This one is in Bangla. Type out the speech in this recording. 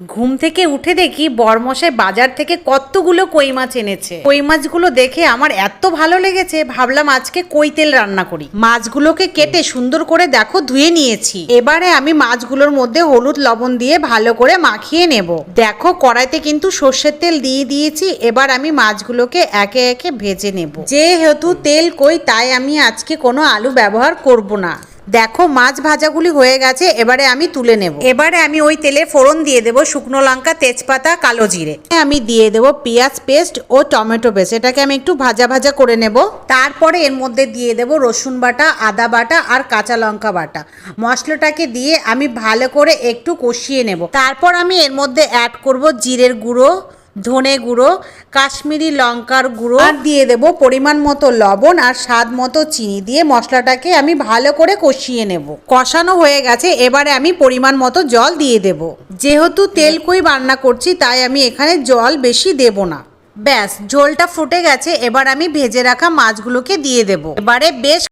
ঘুম থেকে উঠে দেখি বরমশাই বাজার থেকে কতগুলো কই মাছ এনেছে। কই মাছগুলো দেখে আমার এত ভালো লেগেছে, ভাবলাম আজকে কই তেল রান্না করি। মাছগুলোকে কেটে সুন্দর করে দেখো ধুয়ে নিয়েছি। এবারে আমি মাছগুলোর মধ্যে হলুদ লবণ দিয়ে ভালো করে মাখিয়ে নেব। দেখো কড়াইতে কিন্তু সর্ষের তেল দিয়ে দিয়েছি, এবার আমি মাছগুলোকে একে একে ভেজে নেব। যেহেতু তেল কই, তাই আমি আজকে কোনো আলু ব্যবহার করব না। দেখো মাছ ভাজাগুলি হয়ে গেছে এবারে আমি তুলে নেব। এবারে আমি ওই তেলে ফোড়ন দিয়ে দেব শুকনো লঙ্কা তেজপাতা কালো জিরে। আমি দিয়ে দেব পেঁয়াজ পেস্ট ও টমেটো পেস্ট এটাকে আমি একটু ভাজা ভাজা করে নেব। তারপরে এর মধ্যে দিয়ে দেব রসুন বাটা আদা বাটা আর কাঁচা লঙ্কা বাটা। মশলাটাকে দিয়ে আমি ভালো করে একটু কষিয়ে নেব। তারপর আমি এর মধ্যে অ্যাড করব জিরের গুঁড়ো ধনে গুঁড়ো, কাশ্মীরি লঙ্কার গুঁড়ো। আর দিয়ে দেব পরিমাণ মতো লবণ আর স্বাদ মতো চিনি দিয়ে মশলাটাকে আমি ভালো করে কষিয়ে নেব। কষানো হয়ে গেছে, এবারে আমি পরিমাণ মতো জল দিয়ে দেব। যেহেতু তেল কই রান্না করছি, তাই আমি এখানে জল বেশি দেব না। ব্যাস, ঝোলটা ফুটে গেছে, এবার আমি ভেজে রাখা মাছগুলোকে দিয়ে দেব। এবারে বেশ